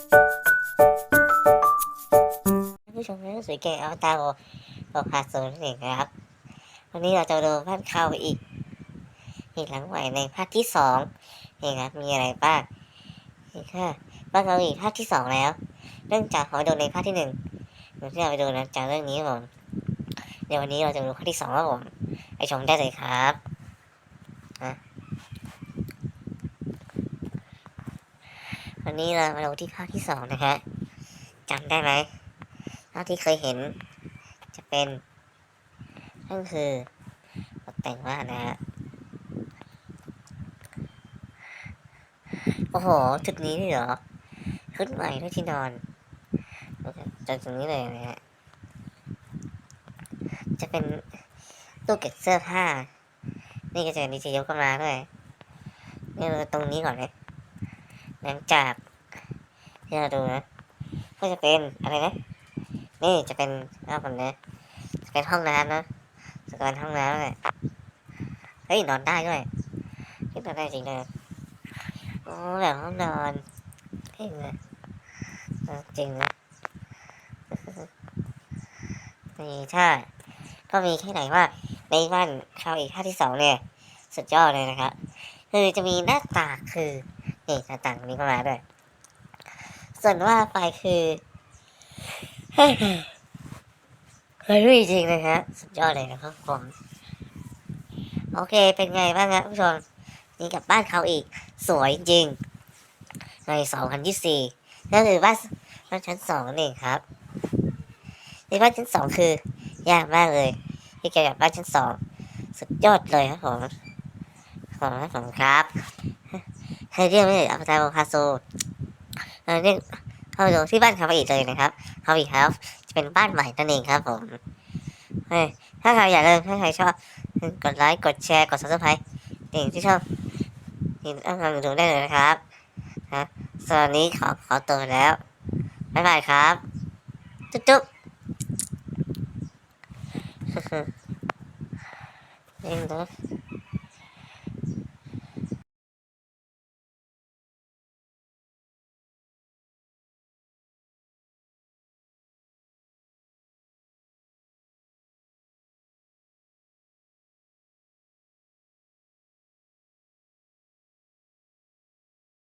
ท่านผู้ชมนะสวยเก่งเอาตาโอโอพาโซนนเองนะครับ วันนี้เราจะดูบ้านเข้าอีก อีกหลังใหม่ในภาคที่สองนี่ครับมีอะไรบ้างนี่ค่ะบ้านเราอีกภาคที่สองแล้ว เรื่องจากขอดูในภาคที่หนึ่งเดี๋ยวที่เราไปดูนะจากเรื่องนี้ครับผมเดี๋ยววันนี้เราจะดูภาคที่สองครับผมไปชมได้เลยครับนะวั นี้เรามาดูที่ภาคที่สองนะฮะจำได้ไหมเท่าที่เคยเห็น จะเป็นนั่นคือตกแต่งบ้านนะฮะโอ้โหจุดนี้เลยเหรอขึ้นใหม่ด้วยที่นอนจากตรงนี้เลยนะฮะจะเป็นตู้เก็บเสื้อผ้า นี่ก็จะดีเจยกเข้ามาด้วยนี่ตรงนี้ก่อนเลยหลังจาก ที่เราดูนะก็จะเป็นอะไรนะนี่จะเป็นหน้าผมนะจะเป็นห้องน้ำนะจะเป็นห้องน้ำเลยเฮ้ยนอนได้ด้วยคิดนอนได้จริงเลยโอ้แบบห้องนอนเท่เลยจริงนะนี่ถ้าก็มีแค่ไหนว่าในบ้านเข้าอีกท่าที่สองเนี่ยสุดยอดเลยนะครับคือจะมีหน้าต่างคือนี่หน้าต่างนี้ก็มาด้วย ส่วนว่าไปคือเฮ้ยจริงเลยฮะสุดยอดเลยนะครับผม โอเคเป็นไงบ้างครับผู้ชมนี่กลับบ้านเขาอีก สวยจริง ในสองพันยี่สี่นั่นคือบ้านบ้านชั้นสองนี่ครับในบ้านชั้นสองคือยากมากเลยที่จะกลับบ้านชั้นสองสุดยอดเลยครับผมขอบคุณครับให้เรียกไม่ได้อัปตาโบคาโซ เออเรียกเข้าไปดูที่บ้านเขาอีกเลยนะครับเขาอีกครับ จะเป็นบ้านใหม่นั่นเองครับผมเฮ้ยถ้าใครอยากเลยถ้าใครชอบกดไลค์กดแชร์กด subscribe สิ่งที่ชอบนี่ต้องลองดูได้เลยนะครับนะส่วนวันนี้ขอขอตัวแล้วบ๊ายบายครับ จุ๊บจุ๊บเล่นนะ